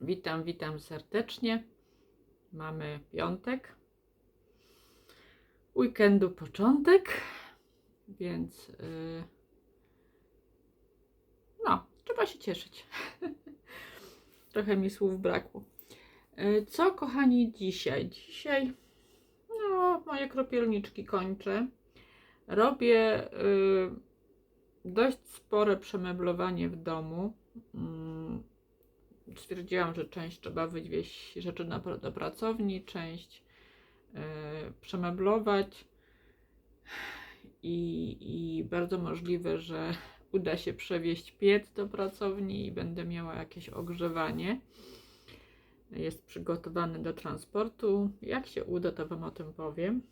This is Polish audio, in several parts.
Witam, witam serdecznie. Mamy piątek. Weekendu początek, więc yy, no, trzeba się cieszyć. Trochę mi słów brakło. Yy, Co, kochani, dzisiaj? Dzisiaj, no, moje kropielniczki kończę. Robię yy, dość spore przemeblowanie w domu. Mm, stwierdziłam, że część trzeba wywieźć rzeczy na, do pracowni, część y, przemeblować I, i bardzo możliwe, że uda się przewieźć piec do pracowni i będę miała jakieś ogrzewanie. Jest przygotowany do transportu. Jak się uda, to Wam o tym powiem.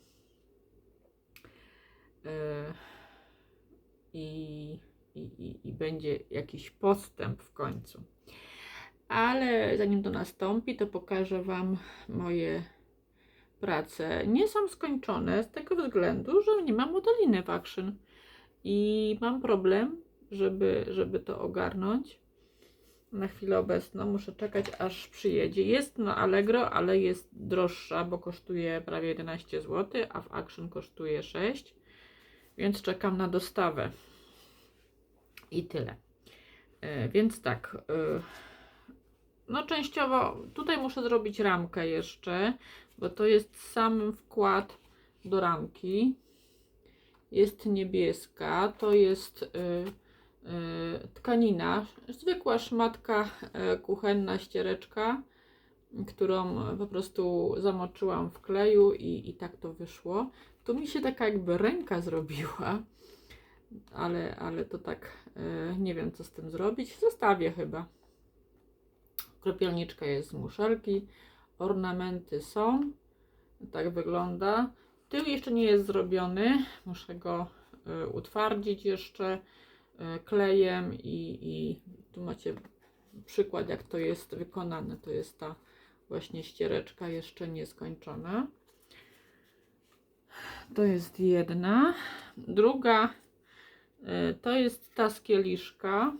I, i, i, i będzie jakiś postęp w końcu. Ale zanim to nastąpi, to pokażę Wam moje prace. Nie są skończone z tego względu, że nie mam modeliny w Action i mam problem, żeby, żeby to ogarnąć. Na chwilę obecną muszę czekać, aż przyjedzie. Jest na Allegro, ale jest droższa, bo kosztuje prawie 11 zł, a w Action kosztuje 6 więc czekam na dostawę. I tyle. E, więc tak. No, częściowo tutaj muszę zrobić ramkę jeszcze, bo to jest sam wkład do ramki. Jest niebieska, to jest y, y, tkanina, zwykła szmatka y, kuchenna, ściereczka, którą po prostu zamoczyłam w kleju i, i tak to wyszło. Tu mi się taka jakby ręka zrobiła, ale, ale to tak e, nie wiem co z tym zrobić. Zostawię chyba. Kropielniczka jest z muszelki, ornamenty są, tak wygląda. Tył jeszcze nie jest zrobiony, muszę go e, utwardzić jeszcze e, klejem i, i tu macie przykład jak to jest wykonane. To jest ta właśnie ściereczka jeszcze nieskończona. To jest jedna. Druga y, to jest ta z kieliszka.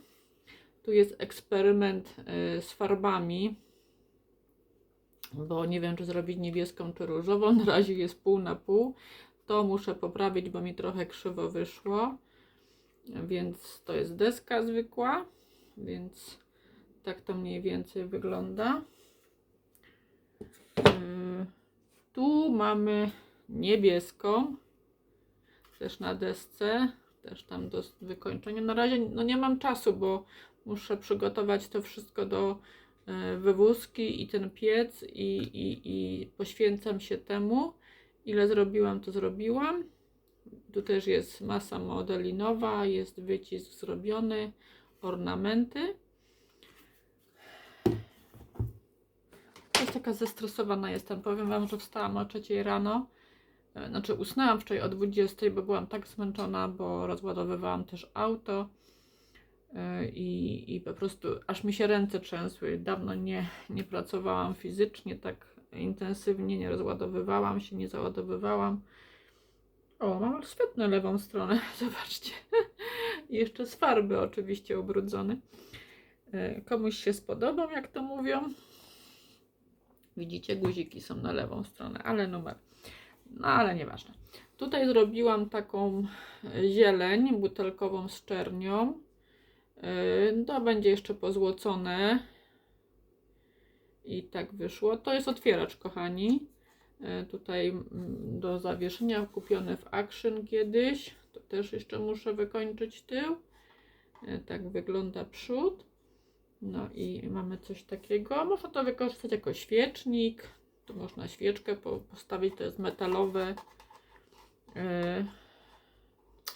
Tu jest eksperyment y, z farbami, bo nie wiem, czy zrobić niebieską czy różową. Na razie jest pół na pół. To muszę poprawić, bo mi trochę krzywo wyszło. Więc to jest deska zwykła, więc tak to mniej więcej wygląda. Y, tu mamy niebieską, też na desce, też tam do wykończenia. Na razie no nie mam czasu, bo muszę przygotować to wszystko do e, wywózki i ten piec i, i, i poświęcam się temu. Ile zrobiłam, to zrobiłam. Tu też jest masa modelinowa, jest wycisk zrobiony, ornamenty. Jest taka zestresowana jestem. Powiem Wam, że wstałam o 3 rano E, znaczy usnęłam wczoraj o 20, bo byłam tak zmęczona, bo rozładowywałam też auto i, i po prostu aż mi się ręce trzęsły. Dawno nie, nie pracowałam fizycznie tak intensywnie, nie rozładowywałam się, nie załadowywałam. O, mam świetną lewą stronę, zobaczcie. Jeszcze z farby oczywiście ubrudzony. E, komuś się spodobał, jak to mówią. Widzicie, guziki są na lewą stronę, ale numer. No ale nieważne. Tutaj zrobiłam taką zieleń butelkową z czernią. Yy, to będzie jeszcze pozłocone. I tak wyszło. To jest otwieracz, kochani. Yy, tutaj mm, do zawieszenia kupiony w Action kiedyś. To też jeszcze muszę wykończyć tył. Yy, tak wygląda przód. No i mamy coś takiego. Można to wykorzystać jako świecznik. Tu można świeczkę postawić, to jest metalowe.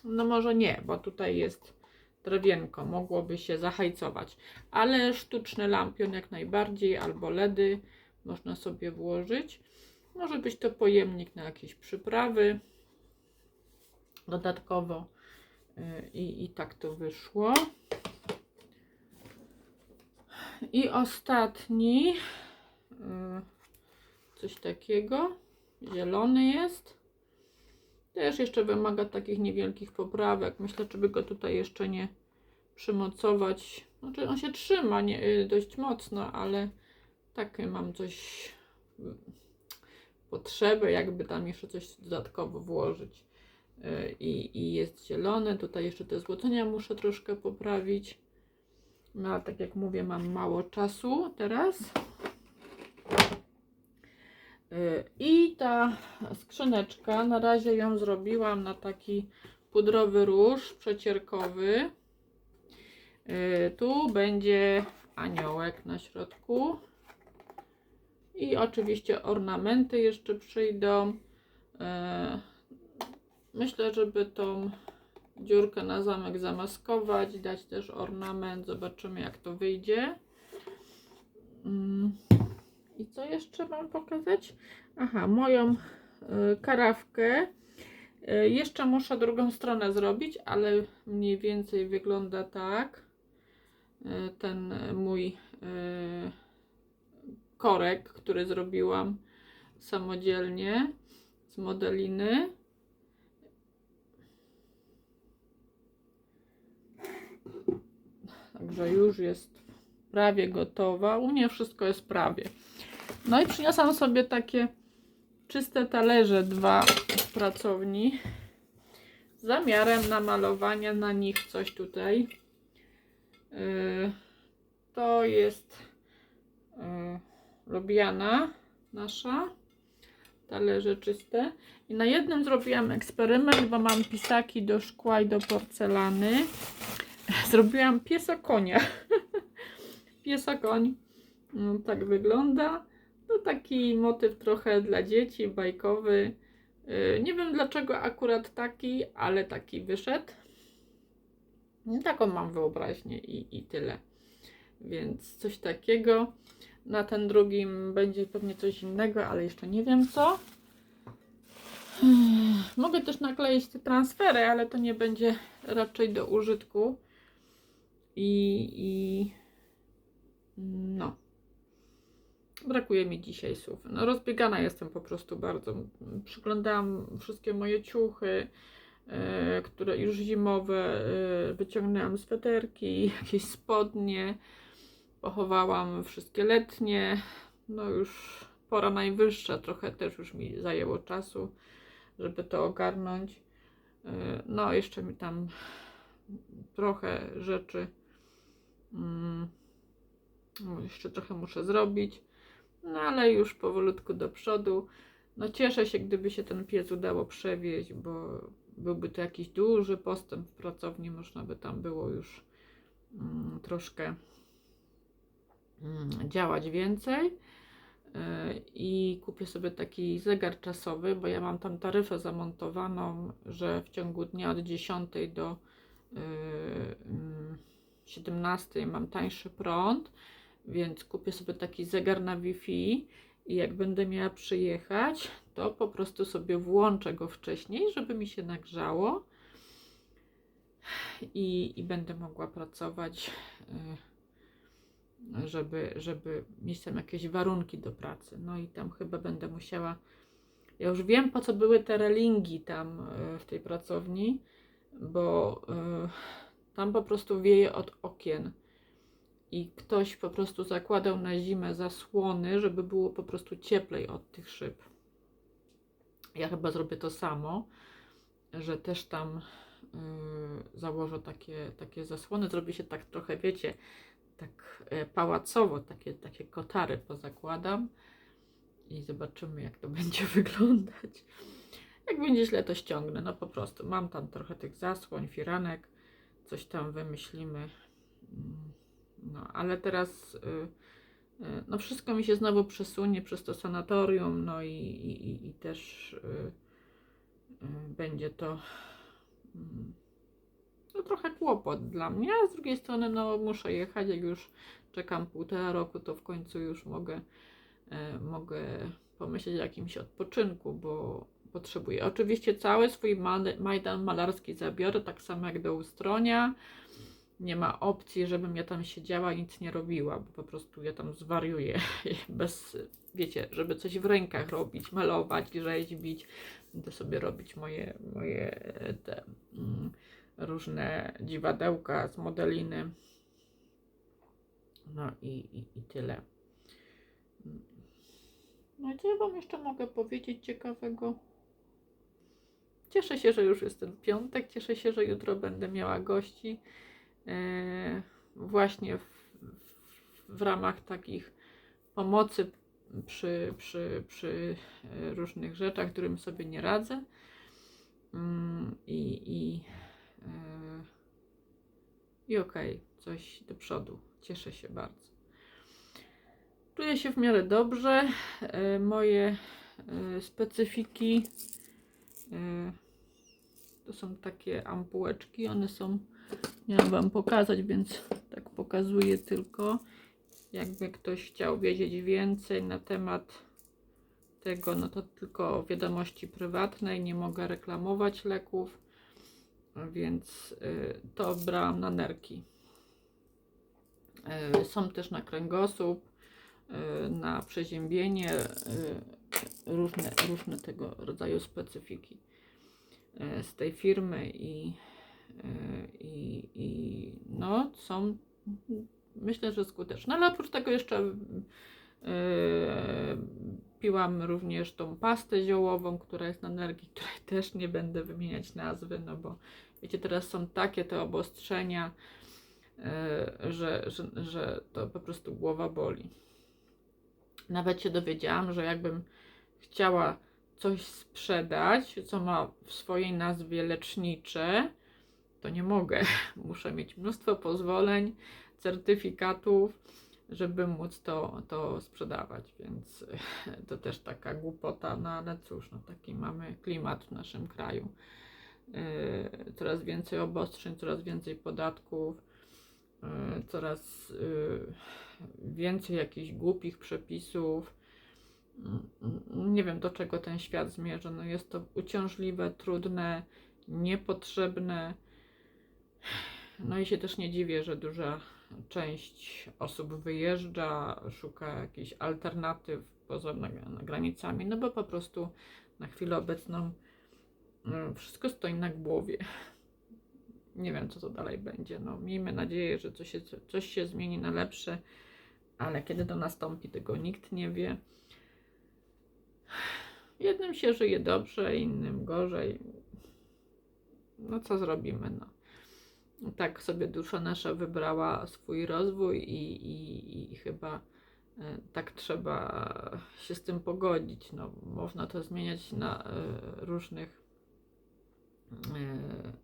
No może nie, bo tutaj jest drewienko, mogłoby się zahajcować. Ale sztuczny lampion jak najbardziej, albo LEDy można sobie włożyć. Może być to pojemnik na jakieś przyprawy. Dodatkowo e, i, i tak to wyszło. I ostatni e, coś takiego. Zielony jest. Też jeszcze wymaga takich niewielkich poprawek. Myślę, czy by go tutaj jeszcze nie przymocować. Znaczy on się trzyma nie, y, dość mocno, ale, takie mam coś, mm, potrzebę, jakby tam jeszcze coś dodatkowo włożyć. Y, I, I jest zielone, tutaj jeszcze te złocenia muszę troszkę poprawić. No, ale tak jak mówię, mam mało czasu teraz. Y, I ta skrzyneczka, na razie ją zrobiłam na taki pudrowy róż przecierkowy. Y, Tu będzie aniołek na środku. I oczywiście ornamenty jeszcze przyjdą. Y, Myślę, żeby tą dziurkę na zamek zamaskować, dać też ornament. Zobaczymy, jak to wyjdzie. I co jeszcze mam pokazać? Aha, moją y, karawkę. Y, jeszcze muszę drugą stronę zrobić, ale mniej więcej wygląda tak. Y, ten mój korek, który zrobiłam samodzielnie z modeliny. Także już jest prawie gotowa. U mnie wszystko jest prawie. No i przyniosłam sobie takie czyste talerze dwa z pracowni z zamiarem namalowania na nich coś tutaj. Yy, To jest yy, Lubiana nasza. Talerze czyste. I na jednym zrobiłam eksperyment, bo mam pisaki do szkła i do porcelany. Zrobiłam piesa konia. piesa koń. No, tak wygląda. To taki motyw trochę dla dzieci, bajkowy. Yy, Nie wiem dlaczego akurat taki, ale taki wyszedł. No, Taką mam wyobraźnię i, i tyle. Więc coś takiego. Na ten drugim będzie pewnie coś innego, ale jeszcze nie wiem co. Mogę też nakleić te transfery, ale to nie będzie raczej do użytku. I, i no. Brakuje mi dzisiaj słów. No, rozbiegana jestem po prostu bardzo. Przyglądałam wszystkie moje ciuchy, e, które już zimowe. E, wyciągnęłam sweterki, jakieś spodnie. Pochowałam wszystkie letnie. No już pora najwyższa. Trochę też już mi zajęło czasu, żeby to ogarnąć. E, no, jeszcze mi tam trochę rzeczy. Mm, jeszcze trochę muszę zrobić. No ale już powolutku do przodu. No cieszę się, gdyby się ten piec udało przewieźć, bo byłby to jakiś duży postęp w pracowni. Można by tam było już mm, troszkę mm, działać więcej. Yy, I kupię sobie taki zegar czasowy, bo ja mam tam taryfę zamontowaną, że w ciągu dnia od 10 do yy, mm, 17 mam tańszy prąd, więc kupię sobie taki zegar na Wi-Fi i jak będę miała przyjechać, to po prostu sobie włączę go wcześniej, żeby mi się nagrzało i, i będę mogła pracować, y, żeby, żeby mieć tam jakieś warunki do pracy. No i tam chyba będę musiała. Ja już wiem, po co były te relingi tam y, w tej pracowni, bo y, tam po prostu wieje od okien i ktoś po prostu zakładał na zimę zasłony, żeby było po prostu cieplej od tych szyb. Ja chyba zrobię to samo, że też tam yy, założę takie, takie zasłony. Zrobi się tak trochę, wiecie, tak e, pałacowo, takie, takie kotary pozakładam i zobaczymy, jak to będzie wyglądać. Jak będzie źle, to ściągnę. No po prostu mam tam trochę tych zasłoń, firanek, coś tam wymyślimy. No, ale teraz y, y, no wszystko mi się znowu przesunie przez to sanatorium, no i, i, i też y, będzie to mm, no trochę kłopot dla mnie, a z drugiej strony no muszę jechać, jak już czekam półtora roku, to w końcu już mogę, mogę pomyśleć o jakimś odpoczynku, bo potrzebuję. Oczywiście cały swój ma- majdan malarski zabiorę, tak samo jak do ustronia, nie ma opcji, żebym ja tam siedziała i nic nie robiła, bo po prostu ja tam zwariuję bez, wiecie, żeby coś w rękach robić, malować, rzeźbić, to sobie robić moje, moje e, te mm, różne dziwadełka z modeliny. No i, i, i tyle. No i co ja Wam jeszcze mogę powiedzieć ciekawego? Cieszę się, że już jest ten piątek. Cieszę się, że jutro będę miała gości. E, właśnie w, w, ramach takich pomocy przy, przy, przy e, różnych rzeczach, którym sobie nie radzę. Mm, I, i, e, i okej, coś do przodu. Cieszę się bardzo. Czuję się w miarę dobrze. Moje specyfiki to są takie ampułeczki. One są, miałam Wam pokazać, więc tak pokazuję tylko. Jakby ktoś chciał wiedzieć więcej na temat tego, no to tylko wiadomości prywatnej. Nie mogę reklamować leków, więc y, to brałam na nerki. Y, Są też na kręgosłup, y, na przeziębienie, różne, różne tego rodzaju specyfiki z tej firmy i, i, i no są myślę, że skuteczne. Ale oprócz tego jeszcze y, piłam również tą pastę ziołową, która jest na energii, której też nie będę wymieniać nazwy, no bo wiecie, teraz są takie te obostrzenia, y, że, że, że to po prostu głowa boli. Nawet się dowiedziałam, że jakbym chciała coś sprzedać, co ma w swojej nazwie lecznicze, to nie mogę. Muszę mieć mnóstwo pozwoleń, certyfikatów, żeby móc to, to sprzedawać, więc to też taka głupota, no ale cóż, no taki mamy klimat w naszym kraju. Yy, Coraz więcej obostrzeń, coraz więcej podatków, yy, coraz yy, więcej jakichś głupich przepisów. Mm, Nie wiem, do czego ten świat zmierza. No jest to uciążliwe, trudne, niepotrzebne. No i się też nie dziwię, że duża część osób wyjeżdża, szuka jakichś alternatyw poza granicami, no bo po prostu na chwilę obecną mm, wszystko stoi na głowie. Nie wiem, co to dalej będzie. No, miejmy nadzieję, że coś się, coś się zmieni na lepsze, ale kiedy to nastąpi, tego nikt nie wie. Jednym się żyje dobrze, innym gorzej. No co zrobimy, no tak sobie dusza nasza wybrała swój rozwój i, i, i chyba e, tak trzeba się z tym pogodzić. No, można to zmieniać na e, różnych e,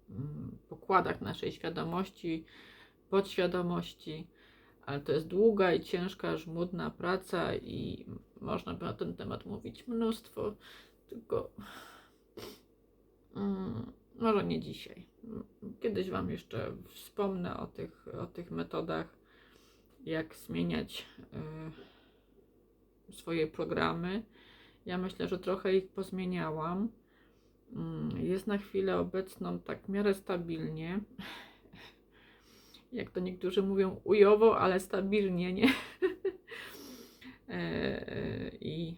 mm, pokładach naszej świadomości, podświadomości, ale to jest długa i ciężka, żmudna praca i można by na ten temat mówić mnóstwo, tylko mm, może nie dzisiaj. Kiedyś Wam jeszcze wspomnę o tych, o tych metodach, jak zmieniać y, swoje programy. Ja myślę, że trochę ich pozmieniałam. Mm, Jest na chwilę obecną tak w miarę stabilnie. Jak to niektórzy mówią, ujowo, ale stabilnie, nie? E, I,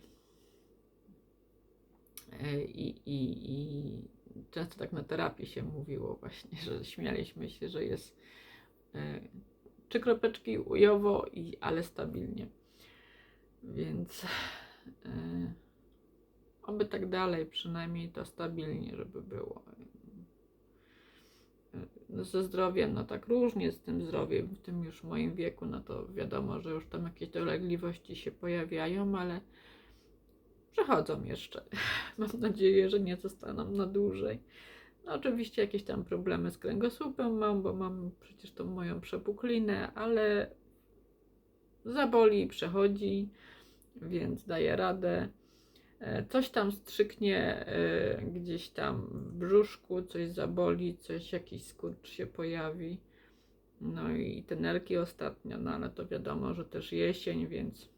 e, i, i, i często tak na terapii się mówiło właśnie, że śmialiśmy się, że jest e, trzy kropeczki ujowo, i, ale stabilnie. Więc e, oby tak dalej, przynajmniej to stabilnie, żeby było. E, ze zdrowiem, no tak różnie z tym zdrowiem, w tym już moim wieku, no to wiadomo, że już tam jakieś dolegliwości się pojawiają, ale przechodzą jeszcze. Mam nadzieję, że nie zostaną na dłużej. No oczywiście jakieś tam problemy z kręgosłupem mam, bo mam przecież tą moją przepuklinę, ale zaboli przechodzi, więc daję radę. E, Coś tam strzyknie e, gdzieś tam w brzuszku, coś zaboli, coś, jakiś skurcz się pojawi. No i te nerki ostatnio, no ale to wiadomo, że też jesień, więc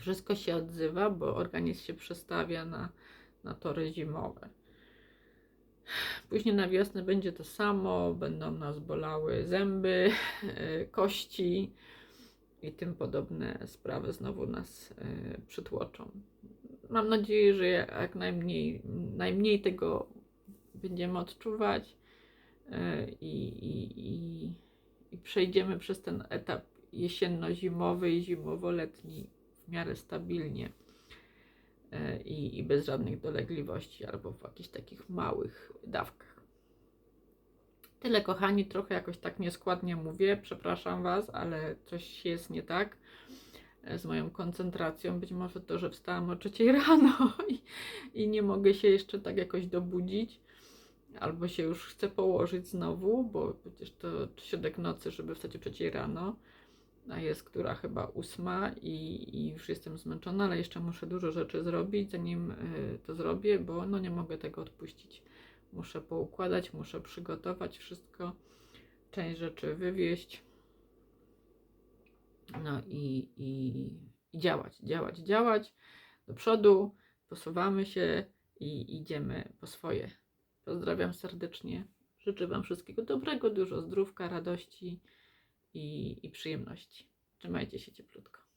wszystko się odzywa, bo organizm się przestawia na, na tory zimowe. Później na wiosnę będzie to samo, będą nas bolały zęby, kości i tym podobne sprawy znowu nas e, przytłoczą. Mam nadzieję, że jak najmniej, najmniej tego będziemy odczuwać e, i, i, i, i przejdziemy przez ten etap jesienno-zimowy i zimowo-letni miarę stabilnie e, i, i bez żadnych dolegliwości, albo w jakichś takich małych dawkach. Tyle, kochani, trochę jakoś tak nieskładnie mówię, przepraszam Was, ale coś jest nie tak e, z moją koncentracją. Być może to, że wstałam o trzeciej rano i, i nie mogę się jeszcze tak jakoś dobudzić, albo się już chcę położyć znowu, bo przecież to środek nocy, żeby wstać o trzeciej rano, a jest która chyba ósma i, i już jestem zmęczona, ale jeszcze muszę dużo rzeczy zrobić, zanim y, to zrobię, bo no nie mogę tego odpuścić. Muszę poukładać, muszę przygotować wszystko, część rzeczy wywieźć. No i, i, i działać, działać, działać do przodu, posuwamy się i idziemy po swoje. Pozdrawiam serdecznie. Życzę Wam wszystkiego dobrego, dużo zdrówka, radości i, i przyjemności. Trzymajcie się cieplutko.